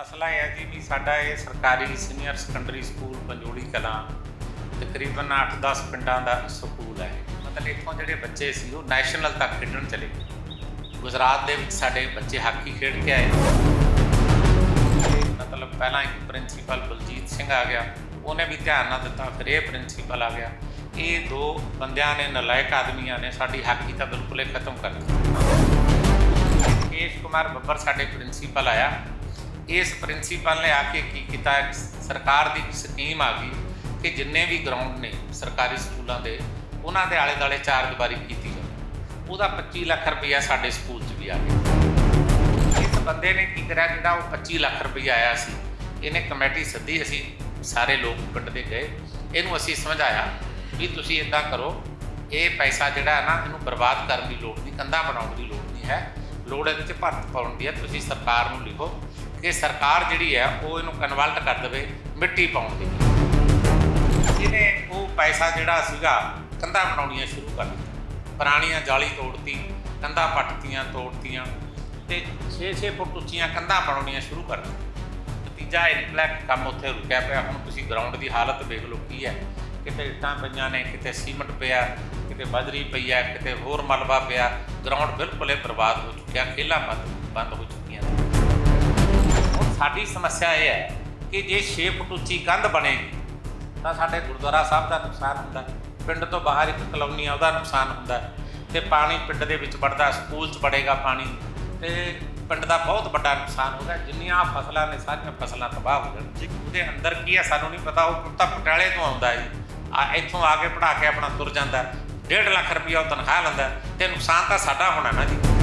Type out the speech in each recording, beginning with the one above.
ਮਸਲਾ ਇਹ ਹੈ ਜੀ ਵੀ ਸਾਡਾ ਇਹ ਸਰਕਾਰੀ senior secondary school Panjoli Kalan, ਤਕਰੀਬਨ 8-10 ਪਿੰਡਾਂ ਦਾ ਸਕੂਲ ਹੈ। ਮਤਲਬ ਇੱਥੋਂ ਜਿਹੜੇ ਬੱਚੇ ਸੀ, ਉਹ ਨੈਸ਼ਨਲ ਤੱਕ ਖੇਡਣ ਚਲੇ ਗਏ। ਗੁਜਰਾਤ ਦੇ ਵਿੱਚ ਸਾਡੇ ਬੱਚੇ ਹਾਕੀ ਖੇਡ ਕੇ ਆਏ। ਮਤਲਬ ਪਹਿਲਾਂ ਇੱਕ ਪ੍ਰਿੰਸੀਪਲ ਬਲਜੀਤ ਸਿੰਘ ਆ ਗਿਆ। ਉਹਨੇ ਵੀ ਧਿਆਨ ਨਾ ਦਿੱਤਾ, ਫਿਰ ਇਹ ਪ੍ਰਿੰਸੀਪਲ ਆ ਗਿਆ। ਇਹ ਦੋ ਬੰਦਿਆਂ ਨੇ, ਨਲਾਇਕ ਆਦਮੀਆਂ ਨੇ ਸਾਡੀ ਹਾਕੀ ਤਾਂ ਬਿਲਕੁਲ ਹੀ ਖਤਮ ਕਰ ਦਿੱਤੀ। ਕੇਸ਼ ਕੁਮਾਰ ਬੱਬਰ ਸਾਡੇ ਪ੍ਰਿੰਸੀਪਲ ਆਇਆ। ਇਸ ਪ੍ਰਿੰਸੀਪਲ ਨੇ ਆ ਕੇ ਕੀ ਕੀਤਾ? ਸਰਕਾਰ ਦੀ ਇੱਕ ਸਕੀਮ ਆ ਗਈ ਕਿ ਜਿੰਨੇ ਵੀ ਗਰਾਊਂਡ ਨੇ ਸਰਕਾਰੀ ਸਕੂਲਾਂ ਦੇ, ਉਹਨਾਂ ਦੇ ਆਲੇ ਦਾਲੇ ਚਾਰ ਕੀਤੀ ਜਾਵੇ। ਉਹਦਾ 25 ਲੱਖ ਰੁਪਇਆ ਸਾਡੇ ਸਕੂਲ 'ਚ ਵੀ ਆ ਗਿਆ। ਇਸ ਬੰਦੇ ਨੇ ਕੀ ਕਰਿਆ? ਜਿਹੜਾ ਉਹ 25 ਲੱਖ ਰੁਪਇਆ ਆਇਆ ਸੀ, ਇਹਨੇ ਕਮੇਟੀ ਸੱਦੀ ਅਸੀਂ ਸਾਰੇ ਲੋਕ ਕੱਢਦੇ ਗਏ। ਇਹਨੂੰ ਅਸੀਂ ਸਮਝਾਇਆ ਵੀ ਤੁਸੀਂ ਇਦਾਂ ਕਰੋ, ਇਹ ਪੈਸਾ ਜਿਹੜਾ ਹੈ ਨਾ, ਇਹਨੂੰ ਬਰਬਾਦ ਕਰਨ ਦੀ ਲੋੜ ਨਹੀਂ, ਕੰਧਾਂ ਬਣਾਉਣ ਦੀ ਲੋੜ ਨਹੀਂ ਹੈ। ਲੋੜ ਇਹਦੇ 'ਚ ਭਰਤ ਪਾਉਣ ਦੀ ਹੈ। ਤੁਸੀਂ ਸਰਕਾਰ ਨੂੰ ਲਿਖੋ। ਕਿ ਸਰਕਾਰ ਜਿਹੜੀ ਹੈ, ਉਹ ਇਹਨੂੰ ਕਨਵਰਟ ਕਰ ਦੇਵੇ ਮਿੱਟੀ ਪਾਉਣ ਦੀ। ਇਹਨੇ ਉਹ ਪੈਸਾ ਜਿਹੜਾ ਸੀਗਾ, ਕੰਧਾਂ ਬਣਾਉਣੀਆਂ ਸ਼ੁਰੂ ਕਰ ਦਿੱਤੀਆਂ। ਪੁਰਾਣੀਆਂ ਜਾਲੀ ਤੋੜਤੀ, ਕੰਧਾਂ ਪੱਟਤੀਆਂ, ਤੋੜਤੀਆਂ। ਤੇ 6-6 ਫੁੱਟ ਉੱਚੀਆਂ ਕੰਧਾਂ ਬਣਾਉਣੀਆਂ ਸ਼ੁਰੂ ਕਰ ਦਿੱਤੀਆਂ। ਨਤੀਜਾ ਇਹ ਕੰਮ ਉੱਥੇ ਰੁਕਿਆ ਪਿਆ। ਹੁਣ ਤੁਸੀਂ ਗਰਾਊਂਡ ਦੀ ਹਾਲਤ ਵੇਖ ਲਓ ਕੀ ਹੈ। ਕਿਤੇ ਇੱਟਾਂ ਪਈਆਂ ਨੇ, ਕਿਤੇ ਸੀਮਟ ਪਿਆ, ਕਿਤੇ ਬਜਰੀ ਪਈ ਹੈ, ਕਿਤੇ ਹੋਰ ਮਲਬਾ ਪਿਆ। ਗਰਾਊਂਡ ਬਿਲਕੁਲ ਹੀ ਬਰਬਾਦ ਹੋ ਚੁੱਕਿਆ, ਖੇਲਾਂ ਬੰਦ ਬੰਦ ਹੋ ਚੁੱਕੀਆਂ। ਸਾਡੀ ਸਮੱਸਿਆ ਇਹ ਹੈ ਕਿ ਜੇ 6 ਫੁੱਟ ਉੱਚੀ ਕੰਧ ਬਣੇਗੀ, ਤਾਂ ਸਾਡੇ ਗੁਰਦੁਆਰਾ ਸਾਹਿਬ ਦਾ ਨੁਕਸਾਨ ਹੁੰਦਾ ਪਿੰਡ ਤੋਂ ਬਾਹਰ ਇੱਕ ਕਲੋਨੀ ਆ, ਉਹਦਾ ਨੁਕਸਾਨ ਹੁੰਦਾ ਹੈ। ਤੇ ਪਾਣੀ ਪਿੰਡ ਦੇ ਵਿੱਚ ਵੜਦਾ, ਸਕੂਲ 'ਚ ਵੜੇਗਾ ਪਾਣੀ। ਤੇ ਪਿੰਡ ਦਾ ਬਹੁਤ ਵੱਡਾ ਨੁਕਸਾਨ ਹੋ ਗਿਆ। ਜਿੰਨੀਆਂ ਫਸਲਾਂ ਨੇ, ਸਾਰੀਆਂ ਫਸਲਾਂ ਤਬਾਹ ਹੋ ਜਾਣ। ਜੀ ਉਹਦੇ ਅੰਦਰ ਕੀ ਹੈ, ਸਾਨੂੰ ਨਹੀਂ ਪਤਾ। ਉਹ ਤਾਂ ਪਟਿਆਲੇ ਤੋਂ ਆਉਂਦਾ ਹੈ ਜੀ। ਆ, ਇੱਥੋਂ ਆ ਕੇ ਪੜਾ ਕੇ ਆਪਣਾ ਤੁਰ ਜਾਂਦਾ 1.5 ਲੱਖ ਰੁਪਇਆ ਉਹ ਤਨਖਾਹ ਲੈਂਦਾ ਤੇ ਨੁਕਸਾਨ ਤਾਂ ਸਾਡਾ ਹੋਣਾ ਨਾ ਜੀ।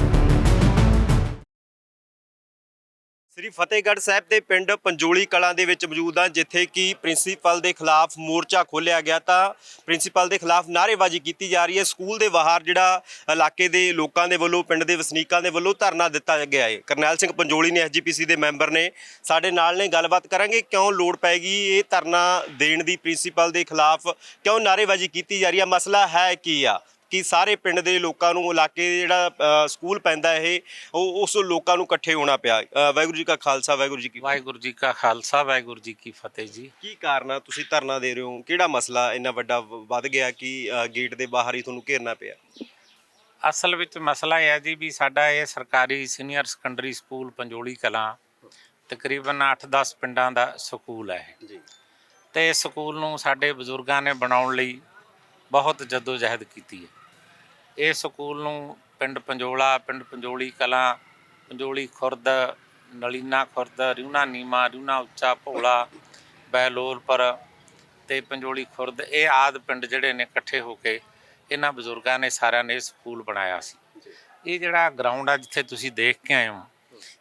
ਸ੍ਰੀ ਫਤਿਹਗੜ੍ਹ ਸਾਹਿਬ ਦੇ ਪਿੰਡ ਪੰਜੋਲੀ ਕਲਾਂ ਦੇ ਵਿੱਚ ਮੌਜੂਦ ਹਾਂ, ਜਿੱਥੇ ਕਿ ਪ੍ਰਿੰਸੀਪਲ ਦੇ ਖਿਲਾਫ ਮੋਰਚਾ ਖੋਲ੍ਹਿਆ ਗਿਆ ਤਾਂ ਪ੍ਰਿੰਸੀਪਲ ਦੇ ਖਿਲਾਫ ਨਾਅਰੇਬਾਜ਼ੀ ਕੀਤੀ ਜਾ ਰਹੀ ਹੈ। ਸਕੂਲ ਦੇ ਬਾਹਰ ਜਿਹੜਾ ਇਲਾਕੇ ਦੇ ਲੋਕਾਂ ਦੇ ਵੱਲੋਂ, ਪਿੰਡ ਦੇ ਵਸਨੀਕਾਂ ਦੇ ਵੱਲੋਂ ਧਰਨਾ ਦਿੱਤਾ ਗਿਆ ਹੈ। ਕਰਨੈਲ ਸਿੰਘ ਪੰਜੋਲੀ ਨੇ ਐਸਜੀਪੀਸੀ ਦੇ ਮੈਂਬਰ ਨੇ ਸਾਡੇ ਨਾਲ ਨੇ। ਗੱਲਬਾਤ ਕਰਾਂਗੇ ਕਿਉਂ ਲੋੜ ਪੈਗੀ ਇਹ ਧਰਨਾ ਦੇਣ ਦੀ ਪ੍ਰਿੰਸੀਪਲ ਦੇ ਖਿਲਾਫ, ਕਿਉਂ ਨਾਅਰੇਬਾਜ਼ੀ ਕੀਤੀ ਜਾ ਰਹੀ ਹੈ? ਮਸਲਾ ਹੈ ਕੀ ਆ? ਕਿ ਸਾਰੇ ਪਿੰਡ ਦੇ ਲੋਕਾਂ ਨੂੰ ਇਲਾਕੇ ਦੇ ਜਿਹੜਾ ਸਕੂਲ ਪੈਂਦਾ ਇਹ ਉਹ ਉਸ ਲੋਕਾਂ ਨੂੰ ਇਕੱਠੇ ਹੋਣਾ ਪਿਆ। ਵਾਹਿਗੁਰੂ ਜੀ ਕਾ ਖਾਲਸਾ ਵਾਹਿਗੁਰੂ ਜੀ ਕੀ। ਵਾਹਿਗੁਰੂ ਜੀ ਕਾ ਖਾਲਸਾ ਵਾਹਿਗੁਰੂ ਜੀ ਕੀ ਫਤਿਹ ਜੀ। ਕੀ ਕਾਰਨ ਆ? ਤੁਸੀਂ ਧਰਨਾ ਦੇ ਰਹੇ ਹੋ। ਕਿਹੜਾ ਮਸਲਾ ਇੰਨਾ ਵੱਡਾ ਵੱਧ ਗਿਆ ਕਿ ਗੇਟ ਦੇ ਬਾਹਰ ਹੀ ਤੁਹਾਨੂੰ ਘੇਰਨਾ ਪਿਆ? ਅਸਲ ਵਿੱਚ ਮਸਲਾ ਇਹ ਹੈ ਜੀ ਵੀ ਸਾਡਾ ਇਹ ਸਰਕਾਰੀ senior secondary school Panjoli Kalan ਤਕਰੀਬਨ 8-10 ਪਿੰਡਾਂ ਦਾ ਸਕੂਲ ਹੈ। ਜੀ। ਤੇ ਇਸ ਸਕੂਲ ਨੂੰ ਸਾਡੇ ਬਜ਼ੁਰਗਾਂ ਨੇ ਬਣਾਉਣ ਲਈ ਬਹੁਤ ਜਦੋਜਹਿਦ ਕੀਤੀ ਹੈ। ਇਹ ਸਕੂਲ ਨੂੰ ਪਿੰਡ ਪੰਜੋਲਾ, ਪਿੰਡ ਪੰਜੋਲੀ ਕਲਾਂ, ਪੰਜੋਲੀ ਖੁਰਦ, ਨਲੀਨਾ ਖੁਰਦ, ਰਿਉਣਾ ਨੀਮਾ, ਰਿਉਣਾ ਉੱਚਾ ਭੋਲਾ ਬੈਲੋਰਪੁਰ ਤੇ ਪੰਜੋਲੀ ਖੁਰਦ, ਇਹ ਆਦ ਪਿੰਡ ਜਿਹੜੇ ਨੇ ਇਕੱਠੇ ਹੋ ਕੇ ਇਹਨਾਂ ਬਜ਼ੁਰਗਾਂ ਨੇ ਸਾਰਿਆਂ ਨੇ ਸਕੂਲ ਬਣਾਇਆ ਸੀ। ਇਹ ਜਿਹੜਾ ਗਰਾਊਂਡ ਆ ਜਿੱਥੇ ਤੁਸੀਂ ਦੇਖ ਕੇ ਆਏ ਹੋ,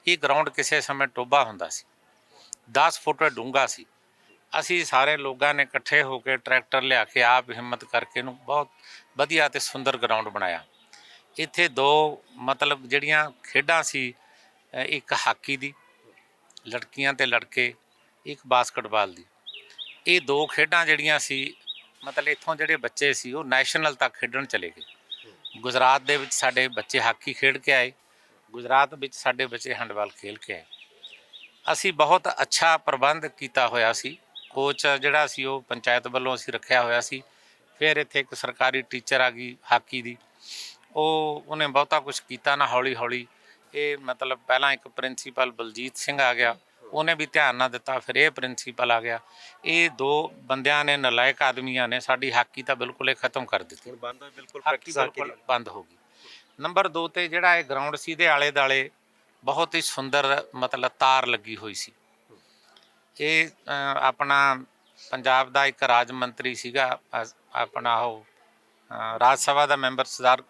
ਇਹ ਗਰਾਊਂਡ ਕਿਸੇ ਸਮੇਂ ਟੋਬਾ ਹੁੰਦਾ ਸੀ। 10 ਫੁੱਟ ਡੂੰਘਾ ਸੀ। ਅਸੀਂ ਸਾਰੇ ਲੋਕਾਂ ਨੇ ਇਕੱਠੇ ਹੋ ਕੇ ਟਰੈਕਟਰ ਲਿਆ ਕੇ ਆਪ ਹਿੰਮਤ ਕਰਕੇ ਇਹਨੂੰ ਬਹੁਤ ਵਧੀਆ ਤੇ ਸੁੰਦਰ ਗਰਾਊਂਡ ਬਣਾਇਆ। ਇੱਥੇ ਦੋ ਮਤਲਬ ਜਿਹੜੀਆਂ ਖੇਡਾਂ ਸੀ ਇੱਕ ਹਾਕੀ ਦੀ, ਲੜਕੀਆਂ ਤੇ ਲੜਕੇ, ਇੱਕ ਬਾਸਕਟਬਾਲ ਦੀ। ਇਹ ਦੋ ਖੇਡਾਂ ਜਿਹੜੀਆਂ ਸੀ, ਮਤਲਬ ਇੱਥੋਂ ਜਿਹੜੇ ਬੱਚੇ ਸੀ, ਉਹ ਨੈਸ਼ਨਲ ਤੱਕ ਖੇਡਣ ਚਲੇ ਗਏ। ਗੁਜਰਾਤ ਦੇ ਵਿੱਚ ਸਾਡੇ ਬੱਚੇ ਹਾਕੀ ਖੇਡ ਕੇ ਆਏ, ਗੁਜਰਾਤ ਵਿੱਚ ਸਾਡੇ ਬੱਚੇ ਹੈਂਡਬਾਲ ਖੇਲ ਕੇ ਆਏ। ਅਸੀਂ ਬਹੁਤ ਅੱਛਾ ਪ੍ਰਬੰਧ ਕੀਤਾ ਹੋਇਆ ਸੀ। ਕੋਚ ਜਿਹੜਾ ਸੀ, ਉਹ ਪੰਚਾਇਤ ਵੱਲੋਂ ਅਸੀਂ ਰੱਖਿਆ ਹੋਇਆ ਸੀ। ਫਿਰ ਇੱਥੇ ਇੱਕ ਸਰਕਾਰੀ ਟੀਚਰ ਆ ਗਈ ਹਾਕੀ ਦੀ। ਉਹ ਉਹਨੇ ਬਹੁਤਾ ਕੁਝ ਕੀਤਾ ਨਾ ਹੌਲੀ ਹੌਲੀ ਇਹ ਮਤਲਬ ਪਹਿਲਾਂ ਇੱਕ ਪ੍ਰਿੰਸੀਪਲ ਬਲਜੀਤ ਸਿੰਘ ਆ ਗਿਆ। ਉਹਨੇ ਵੀ ਧਿਆਨ ਨਾ ਦਿੱਤਾ ਫਿਰ ਇਹ ਪ੍ਰਿੰਸੀਪਲ ਆ ਗਿਆ। ਇਹ ਦੋ ਬੰਦਿਆਂ ਨੇ ਨਲਾਇਕ ਆਦਮੀਆਂ ਨੇ ਸਾਡੀ ਹਾਕੀ ਤਾਂ ਬਿਲਕੁਲ ਹੀ ਖਤਮ ਕਰ ਦਿੱਤੀ। ਬੰਦ ਬਿਲਕੁਲ ਪ੍ਰੈਕਟਿਸ ਬੰਦ ਹੋ ਗਈ। ਨੰਬਰ 2 ਤੇ ਜਿਹੜਾ ਇਹ ਗਰਾਊਂਡ ਸੀ ਦੇ ਆਲੇ ਦਾਲੇ ਬਹੁਤ ਹੀ ਸੁੰਦਰ ਮਤਲਬ ਤਾਰ ਲੱਗੀ ਹੋਈ ਸੀ। ਇਹ ਆਪਣਾ ਪੰਜਾਬ ਦਾ ਇੱਕ ਰਾਜ ਮੰਤਰੀ ਸੀਗਾ ਆਪਣਾ ਉਹ ਰਾਜ ਸਭਾ ਦਾ ਮੈਂਬਰ ਸਰਦਾਰ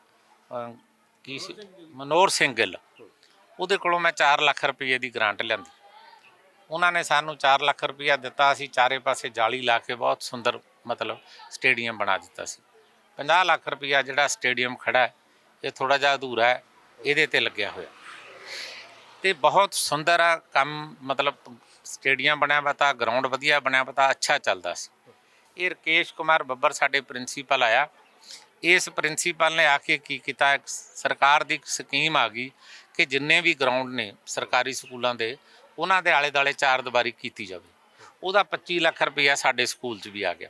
ਕੀ ਸੀ? ਮਨੋਹਰ ਸਿੰਘ ਗਿੱਲ। ਉਹਦੇ ਕੋਲੋਂ ਮੈਂ 4 ਲੱਖ ਰੁਪਏ ਦੀ ਗ੍ਰਾਂਟ ਲਿਆਂਦੀ। ਉਹਨਾਂ ਨੇ ਸਾਨੂੰ 4 ਲੱਖ ਰੁਪਇਆ ਦਿੱਤਾ, ਅਸੀਂ ਚਾਰੇ ਪਾਸੇ ਜਾਲੀ ਲਾ ਕੇ ਬਹੁਤ ਸੁੰਦਰ ਮਤਲਬ ਸਟੇਡੀਅਮ ਬਣਾ ਦਿੱਤਾ ਸੀ। 50 ਲੱਖ ਰੁਪਇਆ ਜਿਹੜਾ ਸਟੇਡੀਅਮ ਖੜਾ ਇਹ ਥੋੜਾ ਜਿਹਾ ਅਧੂਰਾ ਹੈ, ਇਹਦੇ ਤੇ ਲੱਗਿਆ ਹੋਇਆ। ਤੇ ਬਹੁਤ ਸੁੰਦਰ ਆ ਕੰਮ, ਮਤਲਬ ਸਟੇਡੀਅਮ ਬਣਿਆ ਵਾ ਗਰਾਊਂਡ ਵਧੀਆ ਬਣਿਆ ਵਾ ਅੱਛਾ ਚੱਲਦਾ ਸੀ। ਇਹ ਰਕੇਸ਼ ਕੁਮਾਰ ਬੱਬਰ ਸਾਡੇ ਪ੍ਰਿੰਸੀਪਲ ਆਇਆ। ਇਸ ਪ੍ਰਿੰਸੀਪਲ ਨੇ ਆ ਕੇ ਕੀ ਕੀਤਾ? ਸਰਕਾਰ ਦੀ ਇੱਕ ਸਕੀਮ ਆ ਗਈ ਕਿ ਜਿੰਨੇ ਵੀ ਗਰਾਊਂਡ ਨੇ ਸਰਕਾਰੀ ਸਕੂਲਾਂ ਦੇ, ਉਹਨਾਂ ਦੇ ਆਲੇ ਦਾਲੇ ਚਾਰ ਦੀਵਾਰੀ ਕੀਤੀ ਜਾਵੇ। ਉਹਦਾ 25 ਲੱਖ ਰੁਪਇਆ ਸਾਡੇ ਸਕੂਲ 'ਚ ਵੀ ਆ ਗਿਆ।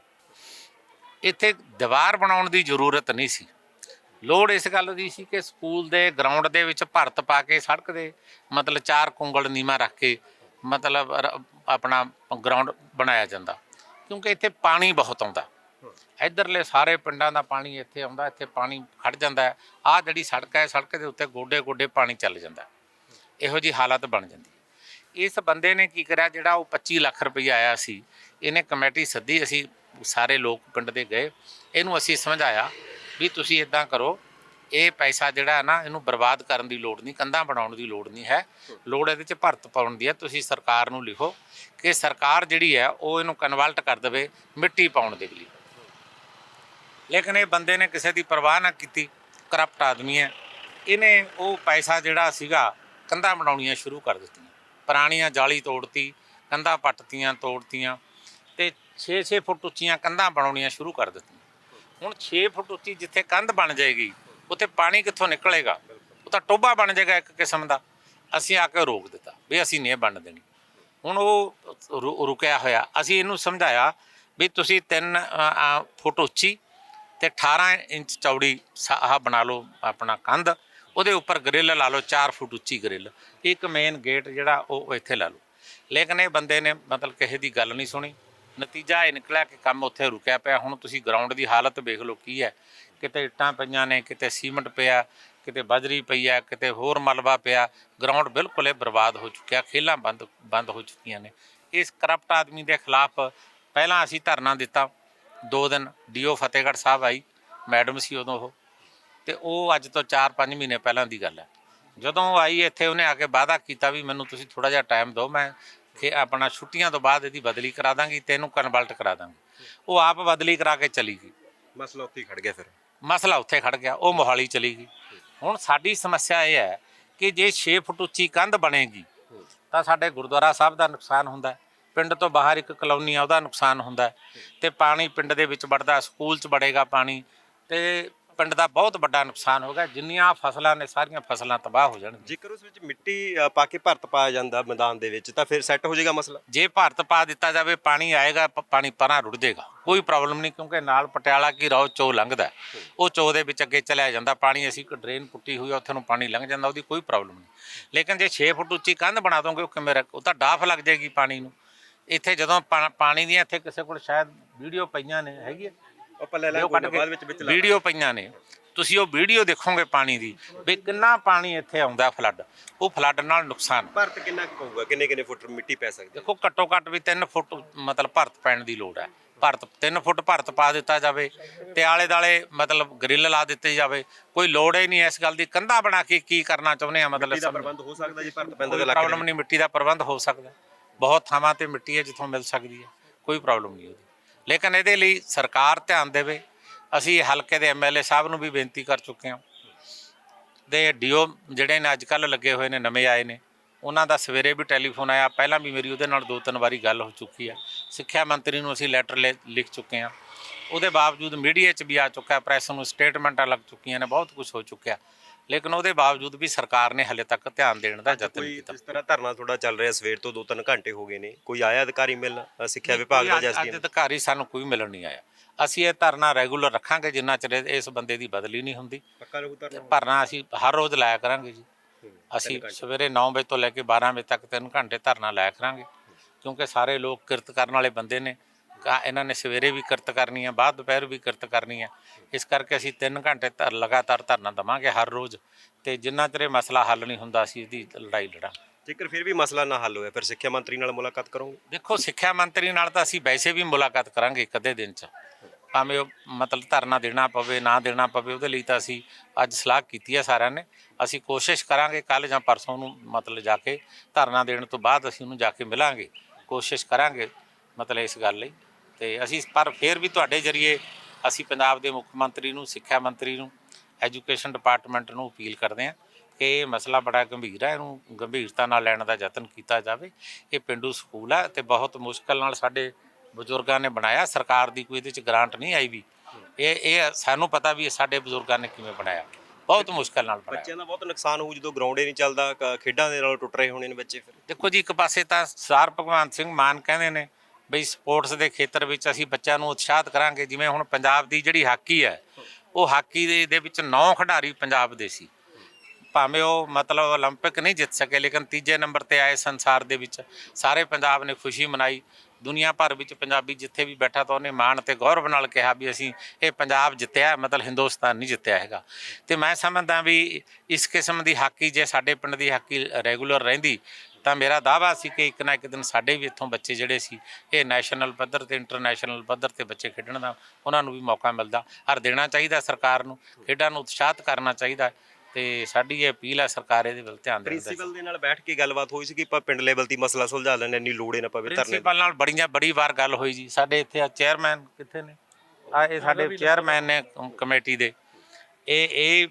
ਇੱਥੇ ਦੀਵਾਰ ਬਣਾਉਣ ਦੀ ਜ਼ਰੂਰਤ ਨਹੀਂ ਸੀ। ਲੋੜ ਇਸ ਗੱਲ ਦੀ ਸੀ ਕਿ ਸਕੂਲ ਦੇ ਗਰਾਊਂਡ ਦੇ ਵਿੱਚ ਭਰਤ ਪਾ ਕੇ ਸੜਕ ਦੇ ਮਤਲਬ ਚਾਰ ਕੁੰਗਲ ਨੀਮਾ ਰੱਖ ਕੇ ਮਤਲਬ ਆਪਣਾ ਗਰਾਊਂਡ ਬਣਾਇਆ ਜਾਂਦਾ। ਕਿਉਂਕਿ ਇੱਥੇ ਪਾਣੀ ਬਹੁਤ ਆਉਂਦਾ। ਇਧਰਲੇ ਸਾਰੇ ਪਿੰਡਾਂ ਦਾ ਪਾਣੀ ਇੱਥੇ ਆਉਂਦਾ, ਇੱਥੇ ਪਾਣੀ ਖੜ ਜਾਂਦਾ। ਹੈ ਆਹ ਜਿਹੜੀ ਸੜਕ ਹੈ, ਸੜਕ ਦੇ ਉੱਤੇ ਗੋਡੇ ਗੋਡੇ ਪਾਣੀ ਚੱਲ ਜਾਂਦਾ। ਇਹੋ ਜੀ ਹਾਲਤ ਬਣ ਜਾਂਦੀ। ਇਸ ਬੰਦੇ ਨੇ ਕੀ ਕਰਿਆ, ਜਿਹੜਾ ਉਹ 25 ਲੱਖ ਰੁਪਈਆ ਆਇਆ ਸੀ, ਇਹਨੇ ਕਮੇਟੀ ਸੱਦੀ, ਅਸੀਂ ਸਾਰੇ ਲੋਕ ਪਿੰਡ ਦੇ ਗਏ। ਇਹਨੂੰ ਅਸੀਂ ਸਮਝਾਇਆ ਵੀ ਤੁਸੀਂ ਇਦਾਂ ਕਰੋ ਇਹ ਪੈਸਾ ਜਿਹੜਾ ਹੈ ਨਾ ਇਹਨੂੰ ਬਰਬਾਦ ਕਰਨ ਦੀ ਲੋੜ ਨਹੀਂ, ਕੰਧਾਂ ਬਣਾਉਣ ਦੀ ਲੋੜ ਨਹੀਂ ਹੈ। ਲੋੜ ਇਹਦੇ 'ਚ ਭਰਤ ਪਾਉਣ ਦੀ ਹੈ, ਤੁਸੀਂ ਸਰਕਾਰ ਨੂੰ ਲਿਖੋ ਕਿ ਸਰਕਾਰ ਜਿਹੜੀ ਹੈ ਉਹ ਇਹਨੂੰ ਕਨਵਰਟ ਕਰ ਦੇਵੇ ਮਿੱਟੀ ਪਾਉਣ ਦੇ ਲਈ। ਲੇਕਿਨ ਇਹ ਬੰਦੇ ਨੇ ਕਿਸੇ ਦੀ ਪਰਵਾਹ ਨਾ ਕੀਤੀ ਕਰਪਟ ਆਦਮੀ ਹੈ। ਇਹਨੇ ਉਹ ਪੈਸਾ ਜਿਹੜਾ ਸੀਗਾ, ਕੰਧਾਂ ਬਣਾਉਣੀਆਂ ਸ਼ੁਰੂ ਕਰ ਦਿੱਤੀਆਂ। ਪੁਰਾਣੀਆਂ ਜਾਲੀ ਤੋੜਤੀ, ਕੰਧਾਂ ਪੱਟਤੀਆਂ, ਤੋੜਤੀਆਂ ਤੇ 6-6 ਫੁੱਟ ਉੱਚੀਆਂ ਕੰਧਾਂ ਬਣਾਉਣੀਆਂ ਸ਼ੁਰੂ ਕਰ ਦਿੱਤੀਆਂ। ਹੁਣ 6 ਫੁੱਟ ਉੱਚੀ ਜਿੱਥੇ ਕੰਧ ਬਣ ਜਾਏਗੀ ਉੱਥੇ ਪਾਣੀ ਕਿੱਥੋਂ ਨਿਕਲੇਗਾ? ਉਹ ਤਾਂ ਟੋਬਾ ਬਣ ਜਾਏਗਾ ਇੱਕ ਕਿਸਮ ਦਾ। ਅਸੀਂ ਆ ਕੇ ਰੋਕ ਦਿੱਤਾ ਵੀ ਅਸੀਂ ਨਹੀਂ ਬਣ ਦੇਣੀ। ਹੁਣ ਉਹ ਰੁ- ਰੁਕਿਆ ਹੋਇਆ। ਅਸੀਂ ਇਹਨੂੰ ਸਮਝਾਇਆ ਵੀ ਤੁਸੀਂ 3 ਫੁੱਟ ਉੱਚੀ ਤੇ 18 ਇੰਚ ਚੌੜੀ ਸ- ਆਹ ਬਣਾ ਲਓ ਆਪਣਾ ਕੰਧ। ਉਹਦੇ ਉੱਪਰ ਗ੍ਰਿਲ ਲਾ ਲਓ 4 ਫੁੱਟ ਉੱਚੀ ਗ੍ਰਿਲ। ਇੱਕ ਮੇਨ ਗੇਟ ਜਿਹੜਾ ਉਹ ਇੱਥੇ ਲਾ ਲਓ। ਲੇਕਿਨ ਇਹ ਬੰਦੇ ਨੇ ਮਤਲਬ ਕਿਸੇ ਦੀ ਗੱਲ ਨਹੀਂ ਸੁਣੀ। ਨਤੀਜਾ ਇਹ ਨਿਕਲਿਆ ਕਿ ਕੰਮ ਉੱਥੇ ਰੁਕਿਆ ਪਿਆ। ਹੁਣ ਤੁਸੀਂ ਗਰਾਊਂਡ ਦੀ ਹਾਲਤ ਵੇਖ ਲਓ ਕੀ ਹੈ। ਕਿਤੇ ਇੱਟਾਂ ਪਈਆਂ ਨੇ, ਕਿਤੇ ਸੀਮੈਂਟ ਪਿਆ, ਕਿਤੇ ਬਜਰੀ ਪਈ ਆ, ਕਿਤੇ ਹੋਰ ਮਲਬਾ ਪਿਆ ਗਰਾਊਂਡ ਬਿਲਕੁਲ ਹੀ ਬਰਬਾਦ ਹੋ ਚੁੱਕਿਆ, ਖੇਲਾਂ ਬੰਦ ਬੰਦ ਹੋ ਚੁੱਕੀਆਂ ਨੇ। ਇਸ ਕਰਪਟ ਆਦਮੀ ਦੇ ਖਿਲਾਫ ਪਹਿਲਾਂ ਅਸੀਂ ਧਰਨਾ ਦਿੱਤਾ, ਦੋ ਦਿਨ ਡੀਓ ਫਤਿਹਗੜ੍ਹ ਸਾਹਿਬ ਆਈ, ਮੈਡਮ ਸੀ ਉਦੋਂ ਉਹ, ਤੇ ਉਹ ਅੱਜ ਤੋਂ 4-5 ਮਹੀਨੇ ਪਹਿਲਾਂ ਦੀ ਗੱਲ ਹੈ। ਜਦੋਂ ਉਹ ਆਈ, ਇੱਥੇ ਉਹਨੇ ਆ ਕੇ ਵਾਅਦਾ ਕੀਤਾ ਵੀ ਮੈਨੂੰ ਤੁਸੀਂ ਥੋੜਾ ਜਿਹਾ ਟਾਈਮ ਦਿਓ, ਮੈਂ ਕਿ ਆਪਣਾ ਛੁੱਟੀਆਂ ਤੋਂ ਬਾਅਦ ਇਹਦੀ ਬਦਲੀ ਕਰਾ ਦਾਂਗੀ ਤੇ ਇਹਨੂੰ ਕਨਵਰਟ ਕਰਾ ਦਾਂਗੀ। ਉਹ ਆਪ ਬਦਲੀ ਕਰਾ ਕੇ ਚਲੀ ਗਈ। ਮਸਲਾ ਉੱਥੇ ਹੀ ਖੜ ਗਿਆ ਫਿਰ। ਮਸਲਾ ਉੱਥੇ ਖੜ ਗਿਆ, ਉਹ ਮੋਹਾਲੀ ਚਲੀ ਗਈ। ਹੁਣ ਸਾਡੀ ਸਮੱਸਿਆ ਇਹ ਹੈ ਕਿ ਜੇ 6 ਫੁੱਟ ਉੱਚੀ ਕੰਧ ਬਣੇਗੀ, ਤਾਂ ਸਾਡੇ ਗੁਰਦੁਆਰਾ ਸਾਹਿਬ ਦਾ ਨੁਕਸਾਨ ਹੁੰਦਾ ਪਿੰਡ ਤੋਂ ਬਾਹਰ ਇੱਕ ਕਲੋਨੀ ਆ, ਉਹਦਾ ਨੁਕਸਾਨ ਹੁੰਦਾ ਹੈ। ਤੇ ਪਾਣੀ ਪਿੰਡ ਦੇ ਵਿੱਚ ਵੜਦਾ ਸਕੂਲ 'ਚ ਵੜੇਗਾ ਪਾਣੀ। ਤੇ ਪਿੰਡ ਦਾ ਬਹੁਤ ਵੱਡਾ ਨੁਕਸਾਨ ਹੋਗਾ ਜਿੰਨੀਆਂ ਫਸਲਾਂ ਨੇ ਸਾਰੀਆਂ ਫਸਲਾਂ ਤਬਾਹ ਹੋ ਜਾਣਗੀਆਂ। ਜੇਕਰ ਉਸ ਵਿੱਚ ਮਿੱਟੀ ਅ, ਪਾ ਕੇ ਭਰਤ ਪਾਇਆ ਜਾਂਦਾ ਮੈਦਾਨ ਦੇ ਵਿੱਚ ਤਾਂ ਫਿਰ ਸੈੱਟ ਹੋ ਜਾਏਗਾ ਮਸਲਾ? ਜੇ ਭਾਰਤ ਪਾ ਦਿੱਤਾ ਜਾਵੇ ਪਾਣੀ ਆਏਗਾ ਪ- ਪਾਣੀ ਪਰਾਂ ਰੁੜ ਜਾਏਗਾ। ਕੋਈ ਪ੍ਰੋਬਲਮ ਨਹੀਂ ਕਿਉਂਕਿ ਨਾਲ ਪਟਿਆਲਾ ਕੀ ਰੋ ਚੋ ਲੰਘਦਾ ਹੈ। ਉਹ ਚੋ ਦੇ ਵਿੱਚ ਅੱਗੇ ਚਲਿਆ ਜਾਂਦਾ ਪਾਣੀ ਅਸੀਂ ਇੱਕ ਡਰੇਨ ਪੁੱਟੀ ਹੋਈ ਆ ਉੱਥੇ ਨੂੰ ਪਾਣੀ ਲੰਘ ਜਾਂਦਾ ਉਹਦੀ ਕੋਈ ਪ੍ਰੋਬਲਮ ਨਹੀਂ। ਲੇਕਿਨ ਜੇ 6 ਫੁੱਟ ਉੱਚੀ ਕੰਧ ਬਣਾ ਦੋਗੇ ਉਹ ਕਿਵੇਂ ਰੱਖ- ਉਹ ਤਾਂ ਡਾਫ ਲੱਗ ਜਾਏਗੀ ਪਾਣੀ ਨੂੰ। ਇੱਥੇ ਜਦੋਂ ਪਾ- ਪਾਣੀ ਦੀਆਂ ਇੱਥੇ ਕਿਸੇ ਕੋਲ ਸ਼ਾਇਦ ਵੀਡੀਓ ਪਈਆਂ ਨੇ ਹੈਗੀ ਆਪਾਂ ਲੈ ਵੀਡੀਓ ਪਈਆਂ ਨੇ। ਤੁਸੀਂ ਉਹ ਵੀਡੀਓ ਦੇਖੋਗੇ ਪਾਣੀ ਦੀ ਵੀ ਕਿੰਨਾ ਪਾਣੀ ਇੱਥੇ ਆਉਂਦਾ ਫਲੱਡ। ਉਹ ਫਲੱਡ ਨਾਲ ਨੁਕਸਾਨ। ਭਰਤ ਕਿੰਨਾ ਕੁ ਪਊਗਾ? ਕਿੰਨੇ ਕਿੰਨੇ ਫੁੱਟ ਮਿੱਟੀ ਪੈ ਸਕਦੀ ਦੇਖੋ ਘੱਟੋ ਘੱਟ ਵੀ 3 ਫੁੱਟ ਮਤਲਬ ਭਰਤ ਪੈਣ ਦੀ ਲੋੜ ਹੈ। ਭਰਤ 3 ਫੁੱਟ ਭਰਤ ਪਾ ਦਿੱਤਾ ਜਾਵੇ। ਤੇ ਆਲੇ ਦਾਲੇ ਮਤਲਬ ਗ੍ਰਿਲ ਲਾ ਦਿੱਤੀ ਜਾਵੇ। ਕੋਈ ਲੋੜ ਹੀ ਨਹੀਂ ਇਸ ਗੱਲ ਦੀ। ਕੰਧਾ ਬਣਾ ਕੇ ਕੀ ਕਰਨਾ ਚਾਹੁੰਦੇ ਆ ਮਤਲਬ ਦਾ ਸਮਝ- ਪ੍ਰਬੰਧ ਹੋ ਸਕਦਾ ਜੇ ਭਰਤ ਪੈਂਦਾ ਲੱਗ ਪ੍ਰੋਬਲਮ ਨਹੀਂ। ਮਿੱਟੀ ਦਾ ਪ੍ਰਬੰਧ ਹੋ ਸਕਦਾ। ਬਹੁਤ ਥਾਵਾਂ ਤੇ ਮਿੱਟੀ ਹੈ ਜਿੱਥੋਂ ਮਿਲ ਸਕਦੀ ਹੈ। ਕੋਈ ਪ੍ਰੋਬਲਮ ਨਹੀਂ ਉਹਦੀ। ਲੇਕਿਨ ਇਹਦੇ ਲਈ ਸਰਕਾਰ ਧਿਆਨ ਦੇਵੇ। ਅਸੀਂ ਹਲਕੇ ਦੇ ਐਮਐਲਏ ਸਾਹਿਬ ਨੂੰ ਵੀ ਬੇਨਤੀ ਕਰ ਚੁੱਕੇ ਹਾਂ। ਦੇ ਡੀਓ ਜਿਹੜੇ ਨੇ ਅੱਜ ਕੱਲ ਲੱਗੇ ਹੋਏ ਨੇ, ਨਵੇਂ ਆਏ ਨੇ, ਉਹਨਾਂ ਦਾ ਸਵੇਰੇ ਵੀ ਟੈਲੀਫੋਨ ਆਇਆ, ਪਹਿਲਾਂ ਵੀ ਮੇਰੀ ਉਹਦੇ ਨਾਲ ਦੋ ਤਿੰਨ ਵਾਰੀ ਗੱਲ ਹੋ ਚੁੱਕੀ ਆ। ਸਿੱਖਿਆ ਮੰਤਰੀ ਨੂੰ ਅਸੀਂ ਲੈਟਰ ਲਿਖ ਚੁੱਕੇ ਹਾਂ। ਉਹਦੇ ਬਾਵਜੂਦ ਮੀਡੀਆ 'ਚ ਵੀ ਆ ਚੁੱਕਾ ਪ੍ਰੈਸ ਨੂੰ ਸਟੇਟਮੈਂਟਾਂ ਲੱਗ ਚੁੱਕੀਆਂ ਨੇ, ਬਹੁਤ ਕੁਝ ਹੋ ਚੁੱਕਿਆ। ਲੇਕਿਨ ਉਹਦੇ ਬਾਵਜੂਦ ਵੀ ਸਰਕਾਰ ਨੇ ਹਲੇ ਤੱਕ ਧਿਆਨ ਦੇਣ ਦਾ ਯਤਨ ਕੋਈ ਕੀਤਾ। ਜਿਸ ਤਰ੍ਹਾਂ ਧਰਨਾ ਥੋੜਾ ਚੱਲ ਰਿਹਾ ਸਵੇਰ ਤੋਂ 2-3 ਘੰਟੇ ਹੋ ਗਏ ਨੇ ਕੋਈ ਆਇਆ ਅਧਿਕਾਰੀ ਮਿਲਣ ਸਿੱਖਿਆ ਵਿਭਾਗ ਦਾ ਅੱਜ- ਅੱਜ ਅਧਿਕਾਰੀ ਸਾਨੂੰ ਕੋਈ ਮਿਲਣ ਨਹੀਂ ਆਇਆ। ਅਸੀਂ ਇਹ ਧਰਨਾ ਰੈਗੂਲਰ ਰੱਖਾਂਗੇ ਜਿੰਨਾ ਚਿਰ ਇਸ ਬੰਦੇ ਦੀ ਬਦਲੀ ਨਹੀਂ ਹੁੰਦੀ। ਪੱਕਾ ਧਰਨਾ? ਧਰਨਾ ਅਸੀਂ ਹਰ ਰੋਜ਼ ਲਾਇਆ ਕਰਾਂਗੇ ਜੀ। ਅਸੀਂ ਸਵੇਰੇ 9 ਵਜੇ ਤੋਂ ਲੈ ਕੇ 12 ਵਜੇ ਤੱਕ 3 ਘੰਟੇ ਧਰਨਾ ਲਾਇਆ ਕਰਾਂਗੇ ਕਿਉਂਕਿ ਸਾਰੇ ਲੋਕ ਕਿਰਤ ਕਰਨ ਵਾਲੇ ਬੰਦੇ ਨੇ। ਕਾ- ਇਹਨਾਂ ਨੇ ਸਵੇਰੇ ਵੀ ਕਿਰਤ ਕਰਨੀ ਹੈ ਬਾਅਦ ਦੁਪਹਿਰ ਵੀ ਕਿਰਤ ਕਰਨੀ ਹੈ ਇਸ ਕਰਕੇ ਅਸੀਂ 3 ਘੰਟੇ ਧਰ ਲਗਾਤਾਰ ਧਰਨਾ ਦਵਾਂਗੇ ਹਰ ਰੋਜ਼। ਤੇ ਜਿੰਨਾ ਚਿਰ ਇਹ ਮਸਲਾ ਹੱਲ ਨਹੀਂ ਹੁੰਦਾ ਅਸੀਂ ਇਹਦੀ ਲੜਾਈ ਲੜਾਂਗੇ। ਜੇਕਰ ਫਿਰ ਵੀ ਮਸਲਾ ਨਾ ਹੱਲ ਹੋਇਆ ਫਿਰ ਸਿੱਖਿਆ ਮੰਤਰੀ ਨਾਲ ਮੁਲਾਕਾਤ ਕਰੋਗੇ? ਦੇਖੋ ਸਿੱਖਿਆ ਮੰਤਰੀ ਨਾਲ ਤਾਂ ਅਸੀਂ ਵੈਸੇ ਵੀ ਮੁਲਾਕਾਤ ਕਰਾਂਗੇ ਅੱਧੇ ਦਿਨ ਚ। ਭਾਵੇਂ ਉਹ ਮਤਲਬ ਧਰਨਾ ਦੇਣਾ ਪਵੇ ਨਾ ਦੇਣਾ ਪਵੇ ਉਹਦੇ ਲਈ ਤਾਂ ਅਸੀਂ ਅੱਜ ਸਲਾਹ ਕੀਤੀ ਹੈ ਸਾਰਿਆਂ ਨੇ। ਅਸੀਂ ਕੋਸ਼ਿਸ਼ ਕਰਾਂਗੇ ਕੱਲ ਜਾਂ ਪਰਸੋਂ ਨੂੰ ਮਤਲਬ ਜਾ ਕੇ ਧਰਨਾ ਦੇਣ ਤੋਂ ਬਾਅਦ ਅਸੀਂ ਉਹਨੂੰ ਜਾ ਕੇ ਮਿਲਾਂਗੇ। ਕੋਸ਼ਿਸ਼ ਕਰਾਂਗੇ ਮਤਲਬ ਇਸ ਗੱਲ ਲਈ। ਤੇ ਅਸੀਂ ਪਰ ਫਿਰ ਵੀ ਤੁਹਾਡੇ ਜਰੀਏ ਅਸੀਂ ਪੰਜਾਬ ਦੇ ਮੁੱਖ ਮੰਤਰੀ ਨੂੰ ਸਿੱਖਿਆ ਮੰਤਰੀ ਨੂੰ ਐਜੂਕੇਸ਼ਨ ਡਿਪਾਰਟਮੈਂਟ ਨੂੰ ਅਪੀਲ ਕਰਦੇ ਹਾਂ ਕਿ ਇਹ ਮਸਲਾ ਬੜਾ ਗੰਭੀਰ ਹੈ ਇਹਨੂੰ ਗੰਭੀਰਤਾ ਨਾਲ ਲੈਣ ਦਾ ਯਤਨ ਕੀਤਾ ਜਾਵੇ। ਇਹ ਪਿੰਡੂ ਸਕੂਲ ਹੈ ਤੇ ਬਹੁਤ ਮੁਸ਼ਕਲ ਨਾਲ ਸਾਡੇ ਬਜ਼ੁਰਗਾਂ ਨੇ ਬਣਾਇਆ। ਸਰਕਾਰ ਦੀ ਕੋਈ ਇਹਦੇ ਚ ਗ੍ਰਾਂਟ ਨਹੀਂ ਆਈ ਵੀ। ਇਹ ਇਹ ਸਾਨੂੰ ਪਤਾ ਵੀ ਇਹ ਸਾਡੇ ਬਜ਼ੁਰਗਾਂ ਨੇ ਕਿਵੇਂ ਬਣਾਇਆ। ਬਹੁਤ ਮੁਸ਼ਕਲ ਨਾਲ ਪੜਾਇਆ ਬੱਚਿਆਂ ਦਾ ਬਹੁਤ ਨੁਕਸਾਨ ਹੋਊ ਜਦੋਂ ਗਰਾਊਂਡ ਹੀ ਨਹੀਂ ਚੱਲਦਾ ਖੇਡਾਂ ਦੇ ਨਾਲ ਟੁੱਟ ਰਹੇ ਹੋਣੇ ਨੇ ਬੱਚੇ ਫਿਰ। ਦੇਖੋ ਜੀ ਇੱਕ ਪਾਸੇ ਤਾਂ ਸਰਦਾਰ ਭਗਵੰਤ ਸਿੰਘ ਮਾਨ ਕਹਿੰਦੇ ਨੇ ਬਈ ਸਪੋਰਟਸ ਦੇ ਖੇਤਰ ਵਿੱਚ ਅਸੀਂ ਬੱਚਿਆਂ ਨੂੰ ਉਤਸ਼ਾਹਿਤ ਕਰਾਂਗੇ ਜਿਵੇਂ ਹੁਣ ਪੰਜਾਬ ਦੀ ਜਿਹੜੀ ਹਾਕੀ ਹੈ ਉਹ ਹਾਕੀ ਦੇ ਦੇ ਵਿੱਚ 9 ਖਿਡਾਰੀ ਪੰਜਾਬ ਦੇ ਸੀ ਭਾਵੇਂ ਉਹ ਮਤਲਬ 올림픽 ਨਹੀਂ ਜਿੱਤ ਸਕੇ ਲੇਕਿਨ ਤੀਜੇ ਨੰਬਰ ਤੇ ਆਏ ਸੰਸਾਰ ਦੇ ਵਿੱਚ ਸਾਰੇ ਪੰਜਾਬ ਨੇ ਖੁਸ਼ੀ ਮਨਾਈ ਦੁਨੀਆ ਭਰ ਵਿੱਚ ਪੰਜਾਬੀ ਜਿੱਥੇ ਵੀ ਬੈਠਾ ਤਾਂ ਉਹਨੇ ਮਾਣ ਤੇ ਗੌਰਵ ਨਾਲ ਕਿਹਾ ਵੀ ਅਸੀਂ ਇਹ ਪੰਜਾਬ ਜਿੱਤਿਆ ਹੈ, ਮਤਲਬ ਹਿੰਦੁਸਤਾਨ ਨਹੀਂ ਜਿੱਤਿਆ ਹੈਗਾ ਤੇ ਮੈਂ ਸਮਝਦਾ ਵੀ ਇਸ ਕਿਸਮ ਦੀ ਹਾਕੀ ਜੇ ਸਾਡੇ ਪਿੰਡ ਦੀ ਹਾਕੀ ਰੈਗੂਲਰ ਰਹਿੰਦੀ ਤਾਂ ਮੇਰਾ ਦਾਵਾ ਸੀ ਕਿ ਇੱਕ ਨਾ ਇੱਕ ਦਿਨ ਸਾਡੇ ਵੀ ਇੱਥੋਂ ਬੱਚੇ ਜਿਹੜੇ ਸੀ ਇਹ ਨੈਸ਼ਨਲ ਪੱਧਰ ਤੇ ਇੰਟਰਨੈਸ਼ਨਲ ਪੱਧਰ ਤੇ ਬੱਚੇ ਖੇਡਣ ਦਾ ਉਹਨਾਂ ਨੂੰ ਵੀ ਮੌਕਾ ਮਿਲਦਾ। ਹਰ ਦੇਣਾ ਚਾਹੀਦਾ ਸਰਕਾਰ ਨੂੰ ਖੇਡਾਂ ਨੂੰ ਉਤਸ਼ਾਹਿਤ ਕਰਨਾ ਚਾਹੀਦਾ ਤੇ ਸਾਡੀ ਇਹ ਅਪੀਲ ਹੈ ਸਰਕਾਰ ਇਹਦੇ ਵੱਲ ਧਿਆਨ ਦੇਣ ਦਾ। ਪ੍ਰਿੰਸੀਪਲ ਦੇ ਨਾਲ ਬੈਠ ਕੇ ਗੱਲਬਾਤ ਹੋਈ ਸੀ ਕਿ ਆਪਾਂ ਪਿੰਡ ਲੈਵਲ ਦੀ ਮਸਲਾ ਸੁਲਝਾ ਲੈਣੇ ਇੰਨੀ ਲੋੜ ਹੀ ਨਾ ਪਵੇ ਧਰਨੇ ਪ੍ਰਿੰਸੀਪਲ ਨਾਲ ਬੜੀਆਂ ਬੜੀ ਵਾਰ ਗੱਲ ਹੋਈ ਜੀ। ਸਾਡੇ ਇੱਥੇ ਆ ਚੇਅਰਮੈਨ ਕਿੱਥੇ ਨੇ? ਆ ਇਹ ਸਾਡੇ ਚੇਅਰਮੈਨ ਨੇ ਕਮ- ਕਮੇਟੀ ਦੇ। ਇਹ ਇਹ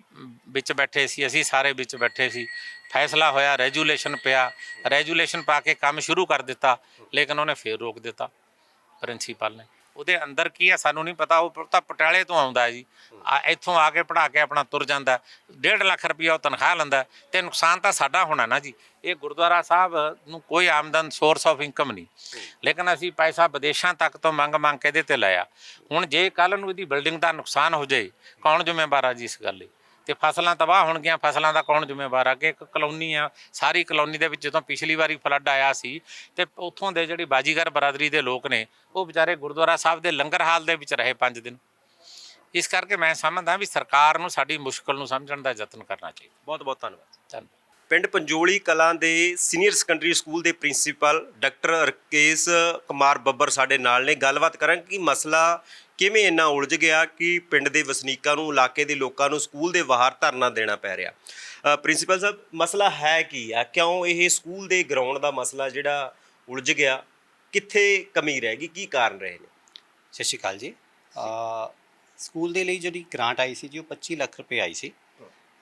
ਵਿੱਚ ਬੈਠੇ ਸੀ, ਅਸੀਂ ਸਾਰੇ ਵਿੱਚ ਬੈਠੇ ਸੀ। ਫੈਸਲਾ ਹੋਇਆ, ਰੈਜੂਲੇਸ਼ਨ ਪਿਆ। ਰੈਜੂਲੇਸ਼ਨ ਪਾ ਕੇ ਕੰਮ ਸ਼ੁਰੂ ਕਰ ਦਿੱਤਾ, ਲੇਕਿਨ ਉਹਨੇ ਫੇਰ ਰੋਕ ਦਿੱਤਾ, ਪ੍ਰਿੰਸੀਪਲ ਨੇ। ਉਹਦੇ ਅੰਦਰ ਕੀ ਹੈ ਸਾਨੂੰ ਨਹੀਂ ਪਤਾ, ਉਹ ਤਾਂ ਪਟਿਆਲੇ ਤੋਂ ਆਉਂਦਾ ਹੈ ਜੀ। ਆ, ਇੱਥੋਂ ਆ ਕੇ ਪੜਾ ਕੇ ਆਪਣਾ ਤੁਰ ਜਾਂਦਾ। 1.5 ਲੱਖ ਰੁਪਇਆ ਉਹ ਤਨਖਾਹ ਲੈਂਦਾ। ਤੇ ਨੁਕਸਾਨ ਤਾਂ ਸਾਡਾ ਹੋਣਾ ਨਾ ਜੀ। ਇਹ ਗੁਰਦੁਆਰਾ ਸਾਹਿਬ ਨੂੰ ਕੋਈ ਆਮਦਨ ਸੋਰਸ ਆਫ ਇਨਕਮ ਨਹੀਂ। ਲੇਕਿਨ ਅਸੀਂ ਪੈਸਾ ਵਿਦੇਸ਼ਾਂ ਤੱਕ ਤੋਂ ਮੰਗ ਮੰਗ ਕੇ ਇਹਦੇ ਤੇ ਲਾਇਆ। ਹੁਣ ਜੇ ਕੱਲ ਨੂੰ ਇਹਦੀ ਬਿਲਡਿੰਗ ਦਾ ਨੁਕਸਾਨ ਹੋ ਜਾਏ, ਕੌਣ ਜ਼ਿੰਮੇਵਾਰ ਆ ਜੀ ਇਸ ਗੱਲ ਲਈ? ਤੇ ਫਸਲਾਂ ਤਬਾਹ ਹੋਣਗੀਆਂ ਫਸਲਾਂ ਦਾ ਕੌਣ ਜ਼ਿੰਮੇਵਾਰ ਆ? ਕਿ ਇੱਕ ਕਲੋਨੀ ਆ ਸਾਰੀ ਕਲੋਨੀ ਦੇ ਵਿੱਚ ਜਦੋਂ ਪਿਛਲੀ ਵਾਰੀ ਫਲੱਡ ਆਇਆ ਸੀ ਤੇ ਉੱਥੋਂ ਦੇ ਜਿਹੜੀ ਬਾਜੀਗਰ ਬਰਾਦਰੀ ਦੇ ਲੋਕ ਨੇ ਉਹ ਵਿਚਾਰੇ ਗੁਰਦੁਆਰਾ ਸਾਹਿਬ ਦੇ ਲੰਗਰ ਹਾਲ ਦੇ ਵਿੱਚ ਰਹੇ 5 ਦਿਨ। ਇਸ ਕਰਕੇ ਮੈਂ ਸਮਝਦਾ ਵੀ ਸਰਕਾਰ ਨੂੰ ਸਾਡੀ ਮੁਸ਼ਕਲ ਨੂੰ ਸਮਝਣ ਦਾ ਯਤਨ ਕਰਨਾ ਚਾਹੀਦਾ। ਬਹੁਤ ਬਹੁਤ ਧੰਨਵਾਦ। ਧੰਨਵਾਦ ਪਿੰਡ ਪੰਜੋਲੀ ਕਲਾਂ ਦੇ ਸੀਨੀਅਰ ਸੈਕੰਡਰੀ ਸਕੂਲ ਦੇ ਪ੍ਰਿੰਸੀਪਲ ਡਾਕਟਰ ਰਕੇਸ਼ ਕੁਮਾਰ ਬੱਬਰ ਸਾਡੇ ਨਾਲ ਨੇ। ਗੱਲਬਾਤ ਕਰਾਂਗੇ ਕਿ ਮਸਲਾ ਕਿਵੇਂ ਇੰਨਾ ਉਲਝ ਗਿਆ ਕਿ ਪਿੰਡ ਦੇ ਵਸਨੀਕਾਂ ਨੂੰ, ਇਲਾਕੇ ਦੇ ਲੋਕਾਂ ਨੂੰ ਸਕੂਲ ਦੇ ਬਾਹਰ ਧਰਨਾ ਦੇਣਾ ਪੈ ਰਿਹਾ? ਪ੍ਰਿੰਸੀਪਲ ਸਾਹਿਬ, ਮਸਲਾ ਹੈ ਕੀ ਆ? ਕਿਉਂ ਇਹ ਸਕੂਲ ਦੇ ਗਰਾਊਂਡ ਦਾ ਮਸਲਾ ਜਿਹੜਾ ਉਲਝ ਗਿਆ? ਕਿੱਥੇ ਕਮੀ ਰਹਿ ਗਈ? ਕੀ ਕਾਰਨ ਰਹੇ ਨੇ? ਸਤਿ ਸ਼੍ਰੀ ਅਕਾਲ ਜੀ। ਸਕੂਲ ਦੇ ਲਈ ਜਿਹੜੀ ਗ੍ਰਾਂਟ ਆਈ ਸੀ ਜੀ, ਉਹ 25 ਲੱਖ ਰੁਪਏ ਆਈ ਸੀ।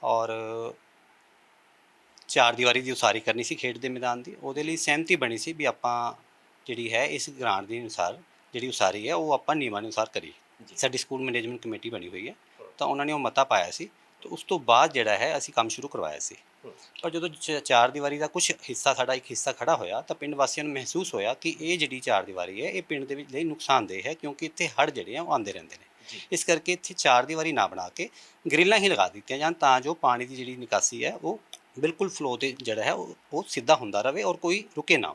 ਔਰ ਚਾਰ ਦੀਵਾਰੀ ਦੀ ਉਸਾਰੀ ਕਰਨੀ ਸੀ ਖੇਡ ਦੇ ਮੈਦਾਨ ਦੀ। ਉਹਦੇ ਲਈ ਸਹਿਮਤੀ ਬਣੀ ਸੀ ਵੀ ਆਪਾਂ ਜਿਹੜੀ ਹੈ, ਇਸ ਗ੍ਰਾਂਟ ਦੇ ਅਨੁਸਾਰ ਜਿਹੜੀ ਉਸਾਰੀ ਹੈ ਉਹ ਆਪਾਂ ਨਿਯਮਾਂ ਅਨੁਸਾਰ ਕਰੀ ਸਾਡੀ ਸਕੂਲ ਮੈਨੇਜਮੈਂਟ ਕਮੇਟੀ ਬਣੀ ਹੋਈ ਹੈ। ਤਾਂ ਉਹਨਾਂ ਨੇ ਉਹ ਮਤਾ ਪਾਇਆ ਸੀ ਤੇ ਉਸ ਤੋਂ ਬਾਅਦ ਜਿਹੜਾ ਹੈ ਅਸੀਂ ਕੰਮ ਸ਼ੁਰੂ ਕਰਵਾਇਆ ਸੀ। ਪਰ ਜਦੋਂ ਚਾਰ ਦੀਵਾਰੀ ਦਾ ਕੁਝ ਹਿੱਸਾ ਸਾਡਾ ਇੱਕ ਹਿੱਸਾ ਖੜਾ ਹੋਇਆ ਤਾਂ ਪਿੰਡ ਵਾਸੀਆਂ ਨੂੰ ਮਹਿਸੂਸ ਹੋਇਆ ਕਿ ਇਹ ਜਿਹੜੀ ਚਾਰ ਦੀਵਾਰੀ ਹੈ ਇਹ ਪਿੰਡ ਦੇ ਵਿੱਚ ਲਈ ਨੁਕਸਾਨਦੇਹ ਹੈ ਕਿਉਂਕਿ ਇੱਥੇ ਹੜ੍ਹ ਜਿਹੜੇ ਆ ਉਹ ਆਉਂਦੇ ਰਹਿੰਦੇ ਨੇ। ਇਸ ਕਰਕੇ ਇੱਥੇ ਚਾਰ ਦੀਵਾਰੀ ਨਾ ਬਣਾ ਕੇ ਗ੍ਰਿਲਾਂ ਹੀ ਲਗਾ ਦਿੱਤੀਆਂ ਜਾਣ ਤਾਂ ਜੋ ਪਾਣੀ ਦੀ ਜਿਹੜੀ ਨਿਕਾਸੀ ਹੈ ਉਹ ਬਿਲਕੁਲ ਫਲੋ ਤੇ ਜਿਹੜਾ ਹੈ ਉਹ ਉਹ ਸਿੱਧਾ ਹੁੰਦਾ ਰਹੇ ਔਰ ਕੋਈ ਰੁਕੇ ਨਾ।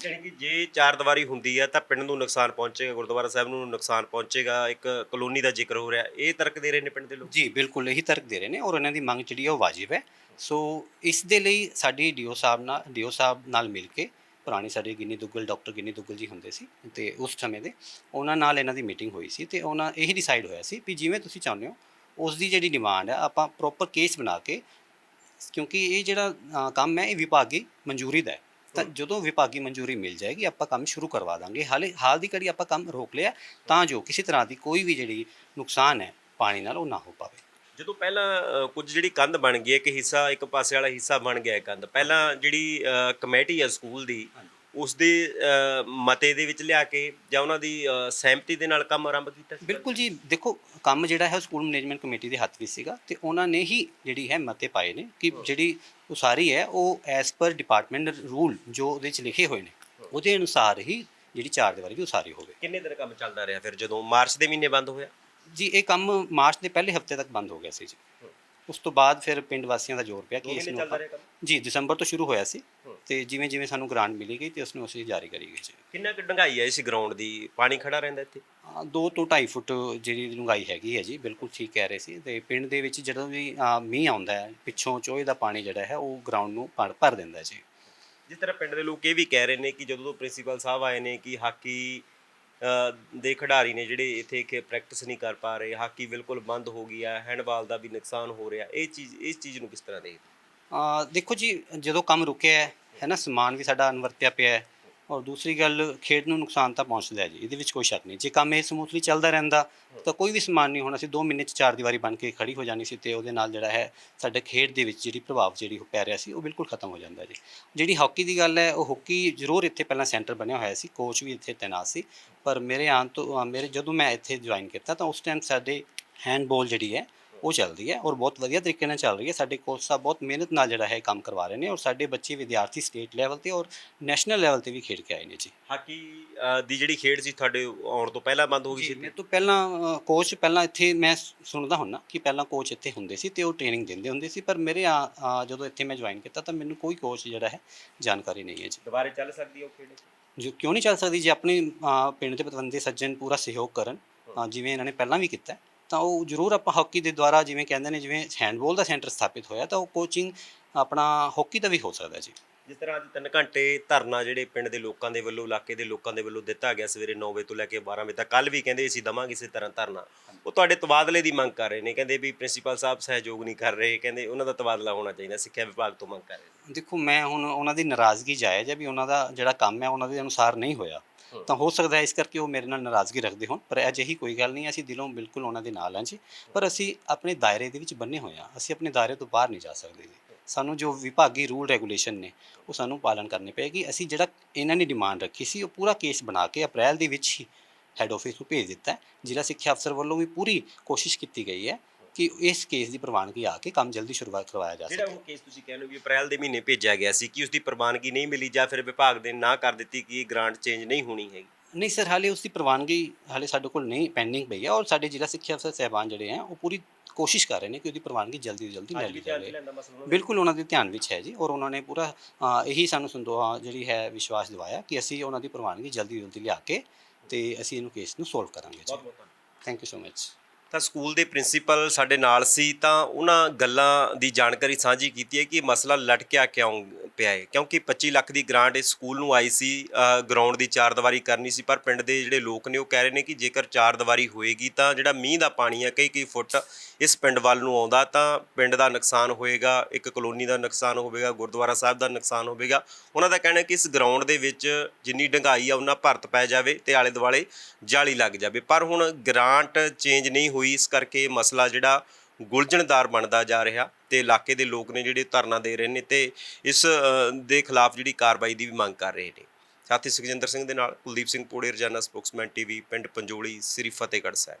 ਯਾਨੀ ਕਿ ਜੇ ਚਾਰ ਦੀਵਾਰੀ ਹੁੰਦੀ ਆ ਤਾਂ ਪਿੰਡ ਨੂੰ ਨੁਕਸਾਨ ਪਹੁੰਚੇਗਾ, ਗੁਰਦੁਆਰਾ ਸਾਹਿਬ ਨੂੰ ਨੁਕਸਾਨ ਪਹੁੰਚੇਗਾ, ਇੱਕ ਕਲੋਨੀ ਦਾ ਜ਼ਿਕਰ ਹੋ ਰਿਹਾ। ਇਹ ਤਰਕ ਦੇ ਰਹੇ ਨੇ ਪਿੰਡ ਦੇ ਲੋਕ? ਜੀ, ਬਿਲਕੁਲ ਇਹੀ ਤਰਕ ਦੇ ਰਹੇ ਨੇ ਔਰ ਇਹਨਾਂ ਦੀ ਮੰਗ ਜਿਹੜੀ ਹੈ ਉਹ ਵਾਜਿਬ ਹੈ। ਸੋ ਇਸ ਦੇ ਲਈ ਸਾਡੀ ਡੀਓ ਸਾਹਿਬ ਨਾਲ, ਡੀਓ ਸਾਹਿਬ ਨਾਲ ਮਿਲ ਕੇ ਪੁਰਾਣੀ ਸਾਡੇ ਗਿੰਨੀ ਦੁੱਗਲ, ਡਾਕਟਰ ਗਿੰਨੀ ਦੁੱਗਲ ਜੀ ਹੁੰਦੇ ਸੀ ਤੇ ਉਸ ਸਮੇਂ ਦੇ ਉਹਨਾਂ ਨਾਲ ਇਹਨਾਂ ਦੀ ਮੀਟਿੰਗ ਹੋਈ ਸੀ ਤੇ ਉਹਨਾਂ ਇਹੀ ਡਿਸਾਈਡ ਹੋਇਆ ਸੀ ਵੀ ਜਿਵੇਂ ਤੁਸੀਂ ਚਾਹੁੰਦੇ ਹੋ, ਉਸ ਦੀ ਜਿਹੜੀ ਡਿਮਾਂਡ ਹੈ ਆਪਾਂ ਪ੍ਰੋਪਰ ਕੇਸ ਬਣਾ ਕੇ ਕਿਉਂਕਿ ਇਹ ਜਿਹੜਾ ਕੰਮ ਹੈ ਇਹ ਵਿਭਾਗੀ, ਮਨਜ਼ੂਰੀ ਦਾ ਹੈ। ਤਾਂ ਜਦੋਂ ਵਿਭਾਗੀ ਮਨਜ਼ੂਰੀ ਮਿਲ ਜਾਏਗੀ ਆਪਾਂ ਕੰਮ ਸ਼ੁਰੂ ਕਰਵਾ ਦਾਂਗੇ। ਹਾਲੇ ਹਾਲ ਦੀ ਘੜੀ ਆਪਾਂ ਕੰਮ ਰੋਕ ਲਿਆ ਤਾਂ ਜੋ ਕਿਸੇ ਤਰ੍ਹਾਂ ਦੀ ਕੋਈ ਵੀ ਜਿਹੜੀ ਨੁਕਸਾਨ ਹੈ ਪਾਣੀ ਨਾਲ ਉਹ ਨਾ ਹੋ ਪਾਵੇ। ਜਦੋਂ ਪਹਿਲਾਂ ਕੁਝ ਜਿਹੜੀ ਕੰਧ ਬਣ ਗਈ ਹੈ ਇੱਕ ਹਿੱਸਾ ਇੱਕ ਪਾਸੇ ਵਾਲਾ ਹਿੱਸਾ ਬਣ ਗਿਆ ਹੈ ਕੰਧ। ਪਹਿਲਾਂ ਜਿਹੜੀ ਕਮੇਟੀ ਹੈ ਸਕੂਲ ਦੀ ਉਸ ਦੇ ਮਤੇ ਦੇ ਵਿੱਚ ਲਿਆ ਕੇ ਜਾਂ ਉਹਨਾਂ ਦੀ ਸਹਿਮਤੀ ਦੇ ਨਾਲ ਕੰਮ ਆਰੰਭ ਕੀਤਾ ਸੀ? ਬਿਲਕੁਲ ਜੀ। ਦੇਖੋ ਕੰਮ ਜਿਹੜਾ ਹੈ ਉਹ ਸਕੂਲ ਮੈਨੇਜਮੈਂਟ ਕਮੇਟੀ ਦੇ ਹੱਥ ਵਿੱਚ ਸੀਗਾ ਤੇ ਉਹਨਾਂ ਨੇ ਹੀ ਜਿਹੜੀ ਹੈ ਮਤੇ ਪਾਏ ਨੇ ਕਿ ਜਿਹੜੀ ਉਸਾਰੀ ਹੈ ਉਹ ਐਸ ਪਰ ਡਿਪਾਰਟਮੈਂਟ ਰੂਲ ਜੋ ਉਹਦੇ ਵਿੱਚ ਲਿਖੇ ਹੋਏ ਨੇ ਉਹਦੇ ਅਨੁਸਾਰ ਹੀ ਜਿਹੜੀ ਚਾਰ ਦੀਵਾਰੀ ਦੀ ਉਸਾਰੀ ਹੋਵੇ। ਕਿੰਨੇ ਦਿਨ ਕੰਮ ਚੱਲਦਾ ਰਿਹਾ ਫਿਰ ਜਦੋਂ ਮਾਰਚ ਦੇ ਮਹੀਨੇ ਬੰਦ ਹੋਇਆ? ਜੀ ਇਹ ਕੰਮ ਮਾਰਚ ਦੇ ਪਹਿਲੇ ਹਫ਼ਤੇ ਤੱਕ ਬੰਦ ਹੋ ਗਿਆ ਸੀ ਜੀ। ਉਸ ਤੋਂ ਬਾਅਦ ਫਿਰ ਪਿੰਡ ਵਾਸੀਆਂ ਦਾ ਜ਼ੋਰ ਪਿਆ ਕਿ ਇਸ ਨੂੰ ਆਪਾਂ- ਜੀ ਦਸੰਬਰ ਤੋਂ ਸ਼ੁਰੂ ਹੋਇਆ ਸੀ। ਤੇ ਜਿਵੇਂ ਜਿਵੇਂ ਸਾਨੂੰ ਗ੍ਰਾਂਟ ਮਿਲੀ ਗਈ ਤੇ ਉਸ ਨੂੰ ਅਸੀਂ ਜਾਰੀ ਕਰੀ ਗਈ ਜੀ ਕਿੰਨਾ ਕੁ ਡੰਗਾਈ ਹੈ ਇਸ ਗਰਾਊਂਡ ਦੀ? ਪਾਣੀ ਖੜਾ ਰਹਿੰਦਾ ਇੱਥੇ? ਹਾਂ, ਦੋ ਤੋਂ 2.5 ਫੁੱਟ ਜਿਹੜੀ ਡੂੰਘਾਈ ਹੈਗੀ ਹੈ ਜੀ ਬਿਲਕੁਲ ਠੀਕ ਕਹਿ ਰਹੇ ਸੀ ਤੇ ਪਿੰਡ ਦੇ ਵਿੱਚ ਜਦੋਂ ਵੀ ਅ, ਮੀਂਹ ਆਉਂਦਾ ਹੈ ਪਿੱਛੋਂ ਚੋਏ ਦਾ ਪਾਣੀ ਜਿਹੜਾ ਹੈ ਉਹ ਗਰਾਊਂਡ ਨੂੰ ਭਰ ਭਰ ਦਿੰਦਾ ਹੈ ਜੀ। ਜਿਸ ਤਰ੍ਹਾਂ ਪਿੰਡ ਦੇ ਲੋਕ ਇਹ ਵੀ ਕਹਿ ਰਹੇ ਨੇ ਕਿ ਜਦੋਂ ਤੋਂ ਪ੍ਰਿੰਸੀਪਲ ਸਾਹਿਬ ਆਏ ਨੇ ਕਿ ਹਾਕੀ ਦੇ ਖਿਡਾਰੀ ਨੇ ਜਿਹੜੇ ਇੱਥੇ ਕਿ ਪ੍ਰੈਕਟਿਸ ਨਹੀਂ ਕਰ ਪਾ ਰਹੇ ਹਾਕੀ ਬਿਲਕੁਲ ਬੰਦ ਹੋ ਗਈ ਹੈ ਹੈਂਡਬਾਲ ਦਾ ਵੀ ਨੁਕਸਾਨ ਹੋ ਰਿਹਾ ਇਹ ਚੀਜ਼ ਇਸ ਚੀਜ਼ ਨੂੰ ਕਿਸ ਤਰ੍ਹਾਂ ਦੇਖਦੇ ਅ, ਦੇਖੋ ਜੀ ਜਦੋਂ ਕੰਮ ਰੁਕਿਆ ਹੈ ਹੈ ਨਾ ਸਮਾਨ ਵੀ ਸਾਡਾ ਅਨਵਰਤਿਆ ਪਿਆ ਹੈ ਔਰ ਦੂਸਰੀ ਗੱਲ ਖੇਡ ਨੂੰ ਨੁਕਸਾਨ ਤਾਂ ਪਹੁੰਚਦਾ ਹੈ ਜੀ, ਇਹਦੇ ਵਿੱਚ ਕੋਈ ਸ਼ੱਕ ਨਹੀਂ। ਜੇ ਕੰਮ ਇਹ ਸਮੂਥਲੀ ਚੱਲਦਾ ਰਹਿੰਦਾ, ਤਾਂ ਕੋਈ ਵੀ ਸਮਾਨ ਨਹੀਂ ਹੋਣਾ ਸੀ। 2 ਮਹੀਨੇ ਚ ਚਾਰ ਦੀਵਾਰੀ ਬਣ ਕੇ ਖੜੀ ਹੋ ਜਾਣੀ ਸੀ ਤੇ ਉਹਦੇ ਨਾਲ ਜਿਹੜਾ ਹੈ, ਸਾਡੇ ਖੇਡ ਦੇ ਵਿੱਚ ਜਿਹੜੀ ਪ੍ਰਭਾਵ ਜਿਹੜੀ ਪੈ ਰਿਹਾ ਸੀ, ਉਹ ਬਿਲਕੁਲ ਖਤਮ ਹੋ ਜਾਂਦਾ ਜੀ। ਜਿਹੜੀ ਹਾਕੀ ਦੀ ਗੱਲ ਹੈ, ਉਹ ਹਾਕੀ ਜ਼ਰੂਰ ਇੱਥੇ ਪਹਿਲਾਂ ਸੈਂਟਰ ਬਣਿਆ ਹੋਇਆ ਸੀ, ਕੋਚ ਵੀ ਇੱਥੇ ਤੈਨਾਤ ਸੀ। ਪਰ ਮੇਰੇ ਆਉਣ ਤੋਂ ਮੇਰੇ ਜਦੋਂ ਮੈਂ ਇੱਥੇ ਜੁਆਇਨ ਕੀਤਾ, ਤਾਂ ਉਸ ਟਾਈਮ ਸਾਡੇ ਹੈਂਡਬਾਲ ਜਿਹੜੀ ਹੈ ਉਹ ਚੱਲਦੀ ਹੈ ਔਰ ਬਹੁਤ ਵਧੀਆ ਤਰੀਕੇ ਨਾਲ ਚੱਲ ਰਹੀ ਹੈ। ਸਾਡੇ ਕੋਚ ਸਾਹਿਬ ਬਹੁਤ ਮਿਹਨਤ ਨਾਲ ਜਿਹੜਾ ਹੈ ਕੰਮ ਕਰਵਾ ਰਹੇ ਨੇ ਔਰ ਸਾਡੇ ਬੱਚੇ ਵਿਦਿਆਰਥੀ ਸਟੇਟ ਲੈਵਲ ਤੇ ਔਰ ਨੈਸ਼ਨਲ ਲੈਵਲ ਤੇ ਵੀ ਖੇਡ ਕੇ ਆਏ ਨੇ ਜੀ। ਹਾਕੀ ਦੀ ਜਿਹੜੀ ਖੇਡ ਸੀ ਤੁਹਾਡੇ ਆਉਣ ਤੋਂ ਪਹਿਲਾਂ ਬੰਦ ਹੋ ਗਈ ਸੀ ਮੇਰੇ ਤੋਂ ਪਹਿਲਾਂ ਕੋਚ ਪਹਿਲਾਂ ਇੱਥੇ ਮੈਂ ਸੁਣਦਾ ਹੁੰਨਾ ਕਿ ਪਹਿਲਾਂ ਕੋਚ ਇੱਥੇ ਹੁੰਦੇ ਸੀ ਤੇ ਉਹ ਟ੍ਰੇਨਿੰਗ ਦਿੰਦੇ ਹੁੰਦੇ ਸੀ ਪਰ ਮੇਰੇ ਜਦੋਂ ਇੱਥੇ ਮੈਂ ਜੁਆਇਨ ਕੀਤਾ ਤਾਂ ਮੈਨੂੰ ਕੋਈ ਕੋਚ ਜਿਹੜਾ ਹੈ ਜਾਣਕਾਰੀ ਨਹੀਂ ਹੈ ਜੀ। ਦੁਬਾਰੇ ਚੱਲ ਸਕਦੀ ਉਹ ਖੇਡ? ਜੋ ਕਿਉਂ ਨਹੀਂ ਚੱਲ ਸਕਦੀ? ਜੇ ਆਪਣੀ ਪਿੰਡ ਦੇ ਪਤਵੰਦੇ ਸੱਜਣ ਪੂਰਾ ਸਹਿਯੋਗ ਕਰਨ ਜਿਵੇਂ ਇਹਨਾਂ ਨੇ ਪਹਿਲਾਂ ਵੀ ਕੀਤਾ ਤਾਂ ਉਹ ਜ਼ਰੂਰ ਆਪਾਂ ਹਾਕੀ ਦੇ ਦੁਆਰਾ ਜਿਵੇਂ ਕਹਿੰਦੇ ਨੇ ਜਿਵੇਂ ਹੈਂਡਬਾਲ ਦਾ ਸੈਂਟਰ ਸਥਾਪਿਤ ਹੋਇਆ ਤਾਂ ਉਹ ਕੋਚਿੰਗ ਆਪਣਾ ਹਾਕੀ ਦਾ ਵੀ ਹੋ ਸਕਦਾ ਜੀ। ਜਿਸ ਤਰ੍ਹਾਂ ਅੱਜ 3 ਘੰਟੇ ਧਰਨਾ ਜਿਹੜੇ ਪਿੰਡ ਦੇ ਲੋਕਾਂ ਦੇ ਵੱਲੋਂ ਇਲਾਕੇ ਦੇ ਲੋਕਾਂ ਦੇ ਵੱਲੋਂ ਦਿੱਤਾ ਗਿਆ ਸਵੇਰੇ 9 ਵਜੇ ਤੋਂ ਲੈ ਕੇ 12 ਵਜੇ ਤੱਕ ਕੱਲ ਵੀ ਕਹਿੰਦੇ ਅਸੀਂ ਦਵਾਂਗੇ ਇਸੇ ਤਰ੍ਹਾਂ ਧਰਨਾ। ਉਹ ਤੁਹਾਡੇ ਤਬਾਦਲੇ ਦੀ ਮੰਗ ਕਰ ਰਹੇ ਨੇ ਕਹਿੰਦੇ ਵੀ ਪ੍ਰਿੰਸੀਪਲ ਸਾਹਿਬ ਸਹਿਯੋਗ ਨਹੀਂ ਕਰ ਰਹੇ ਕਹਿੰਦੇ ਉਹਨਾਂ ਦਾ ਤਬਾਦਲਾ ਹੋਣਾ ਚਾਹੀਦਾ ਸਿੱਖਿਆ ਵਿਭਾਗ ਤੋਂ ਮੰਗ ਕਰ ਰਹੇ ਦੇਖੋ ਮੈਂ ਹੁਣ ਉਹਨਾਂ ਦੀ ਨਾਰਾਜ਼ਗੀ ਜਾਇਜ਼ ਹੈ ਵੀ ਉਹਨਾਂ ਦਾ ਜਿਹੜਾ ਕੰਮ ਹੈ ਉਹਨਾਂ ਦੇ ਅਨੁਸਾਰ ਨਹੀਂ ਹੋਇਆ। ਤਾਂ ਹੋ ਸਕਦਾ ਹੈ ਇਸ ਕਰਕੇ ਉਹ ਮੇਰੇ ਨਾਲ ਨਾਰਾਜ਼ਗੀ ਰੱਖਦੇ ਹੋਣ, ਪਰ ਅਜਿਹੀ ਕੋਈ ਗੱਲ ਨਹੀਂ, ਅਸੀਂ ਦਿਲੋਂ ਬਿਲਕੁਲ ਉਹਨਾਂ ਦੇ ਨਾਲ ਹਾਂ ਜੀ। ਪਰ ਅਸੀਂ ਆਪਣੇ ਦਾਇਰੇ ਦੇ ਵਿੱਚ ਬੰਨੇ ਹੋਏ ਹਾਂ, ਅਸੀਂ ਆਪਣੇ ਦਾਇਰੇ ਤੋਂ ਬਾਹਰ ਨਹੀਂ ਜਾ ਸਕਦੇ ਜੀ। ਸਾਨੂੰ ਜੋ ਵਿਭਾਗੀ ਰੂਲ ਰੈਗੂਲੇਸ਼ਨ ਨੇ, ਉਹ ਸਾਨੂੰ ਪਾਲਣ ਕਰਨੇ ਪਏਗੀ। ਅਸੀਂ ਜਿਹੜਾ ਇਹਨਾਂ ਨੇ ਡਿਮਾਂਡ ਰੱਖੀ ਸੀ, ਉਹ ਪੂਰਾ ਕੇਸ ਬਣਾ ਕੇ ਅਪ੍ਰੈਲ ਦੇ ਵਿੱਚ ਹੀ ਹੈੱਡ ਆਫਿਸ ਨੂੰ ਭੇਜ ਦਿੱਤਾ ਹੈ, ਜ਼ਿਲ੍ਹਾ ਸਿੱਖਿਆ ਅਫਸਰ ਵੱਲੋਂ ਵੀ ਪੂਰੀ ਕੋਸ਼ਿਸ਼ ਕੀਤੀ ਗਈ ਹੈ। ਕਿ ਇਸ ਕੇਸ ਦੀ ਪ੍ਰਵਾਨਗੀ ਆ ਕੇ ਕੰਮ ਜਲਦੀ ਸ਼ੁਰੂਆਤ ਕਰਵਾਇਆ ਜਾ ਜਿਹੜਾ ਸਕੇ। ਉਹ ਕੇਸ ਤੁਸੀਂ ਕਹਿੰਦੇ ਹੋ ਵੀ ਅਪ੍ਰੈਲ ਦੇ ਮਹੀਨੇ ਭੇਜਿਆ ਗਿਆ ਸੀ ਕਿ ਉਸ ਦੀ ਪ੍ਰਵਾਨਗੀ ਨਹੀਂ ਮਿਲੀ ਜਾਂ ਫਿਰ ਵਿਭਾਗ ਦੇ ਨਾ ਕਰ ਦਿੱਤੀ ਕਿ ਗ੍ਰਾਂਟ ਚੇਂਜ ਨਹੀਂ ਹੋਣੀ ਹੈਗੀ? ਨਹੀਂ ਸਰ ਹਾਲੇ ਉਸ ਦੀ ਪ੍ਰਵਾਨਗੀ ਹਾਲੇ ਸਾਡੇ ਕੋਲ ਨਹੀਂ ਪੈਂਡਿੰਗ ਪਈ ਹੈ ਔਰ ਸਾਡੇ ਜ਼ਿਲ੍ਹਾ ਸਿੱਖਿਆ ਅਫਸਰ ਸਹਿਬਾਨ ਜਿਹੜੇ ਹੈ ਉਹ ਪੂਰੀ ਕੋਸ਼ਿਸ਼ ਕਰ ਰਹੇ ਨੇ ਕਿ ਉਹਦੀ ਪ੍ਰਵਾਨਗੀ ਜਲਦੀ ਤੋਂ ਜਲਦੀ ਲੈ ਲਈ ਜਾਵੇ। ਬਿਲਕੁਲ ਉਹਨਾਂ ਦੇ ਧਿਆਨ ਵਿੱਚ ਹੈ ਜੀ ਔਰ ਉਹਨਾਂ ਨੇ ਪੂਰਾ ਅ, ਇਹੀ ਸਾਨੂੰ ਸੰਦੋ ਅ, ਜਿਹੜੀ ਹੈ ਵਿਸ਼ਵਾਸ ਦਿਵਾਇਆ ਕਿ ਅਸੀਂ ਉਹਨਾਂ ਦੀ ਪ੍ਰਵਾਨਗੀ ਜਲਦੀ ਤੋਂ ਜਲਦੀ ਲਿਆ ਕੇ ਤੇ ਅਸੀਂ ਇਹਨੂੰ ਕੇਸ ਨੂੰ ਸੋਲਵ ਕਰਾਂਗੇ ਜੀ। ਬਹੁਤ ਬਹੁਤ ਧੰਨਵਾਦ। ਥੈਂਕ ਯੂ ਸੋ ਮਚ ਤਾਂ ਸਕੂਲ ਦੇ ਪ੍ਰਿੰਸੀਪਲ ਸਾਡੇ ਨਾਲ ਸੀ, ਤਾਂ ਉਹਨਾਂ ਗੱਲਾਂ ਦੀ ਜਾਣਕਾਰੀ ਸਾਂਝੀ ਕੀਤੀ ਹੈ ਕਿ ਇਹ ਮਸਲਾ ਲਟਕਿਆ ਕਿਉਂ ਪਿਆ ਹੈ। ਕਿਉਂਕਿ 25 ਲੱਖ ਦੀ ਗ੍ਰਾਂਟ ਇਸ ਸਕੂਲ ਨੂੰ ਆਈ ਸੀ ਗਰਾਊਂਡ ਦੀ ਚਾਰ ਦੀਵਾਰੀ ਕਰਨੀ ਸੀ, ਪਰ ਪਿੰਡ ਦੇ ਜਿਹੜੇ ਲੋਕ ਨੇ ਉਹ ਕਹਿ ਰਹੇ ਨੇ ਕਿ ਜੇਕਰ ਚਾਰ ਦੀਵਾਰੀ ਹੋਏਗੀ ਤਾਂ ਜਿਹੜਾ ਮੀਂਹ ਦਾ ਪਾਣੀ ਹੈ, ਕਈ ਕਈ ਫੁੱਟ ਇਸ ਪਿੰਡ ਵੱਲ ਨੂੰ ਆਉਂਦਾ, ਤਾਂ ਪਿੰਡ ਦਾ ਨੁਕਸਾਨ ਹੋਏਗਾ, ਇੱਕ ਕਲੋਨੀ ਦਾ ਨੁਕਸਾਨ ਹੋਵੇਗਾ, ਗੁਰਦੁਆਰਾ ਸਾਹਿਬ ਦਾ ਨੁਕਸਾਨ ਹੋਵੇਗਾ। ਉਹਨਾਂ ਦਾ ਕਹਿਣਾ ਕਿ ਇਸ ਗਰਾਊਂਡ ਦੇ ਵਿੱਚ ਜਿੰਨੀ ਡੰਗਾਈ ਆ, ਉਹਨਾਂ ਭਰਤ ਪੈ ਜਾਵੇ ਤੇ ਆਲੇ ਦੁਆਲੇ ਜਾਲੀ ਲੱਗ ਜਾਵੇ। ਪਰ ਹੁਣ ਗ੍ਰਾਂਟ ਚੇਂਜ ਨਹੀਂ ਕੋਈ ਇਸ ਕਰਕੇ ਮਸਲਾ ਜਿਹੜਾ ਗੁਲਝਣਦਾਰ ਬਣਦਾ ਜਾ ਰਿਹਾ ਤੇ ਇਲਾਕੇ ਦੇ ਲੋਕ ਨੇ ਜਿਹੜੇ ਧਰਨਾ ਦੇ ਰਹੇ ਨੇ ਤੇ ਇਸ ਦੇ ਖਿਲਾਫ ਜਿਹੜੀ ਕਾਰਵਾਈ ਦੀ ਵੀ ਮੰਗ ਕਰ ਰਹੇ ਨੇ। ਸਾਥੀ ਸੁਖਜਿੰਦਰ ਸਿੰਘ ਦੇ ਨਾਲ ਕੁਲਦੀਪ ਸਿੰਘ ਪੋੜੇ ਰਜਾਨਾ ਸਪੋਕਸਮੈਨ ਟੀਵੀ, ਪਿੰਡ ਪੰਜੋਲੀ, ਸ੍ਰੀ ਫਤਿਹਗੜ੍ਹ ਸਾਹਿਬ।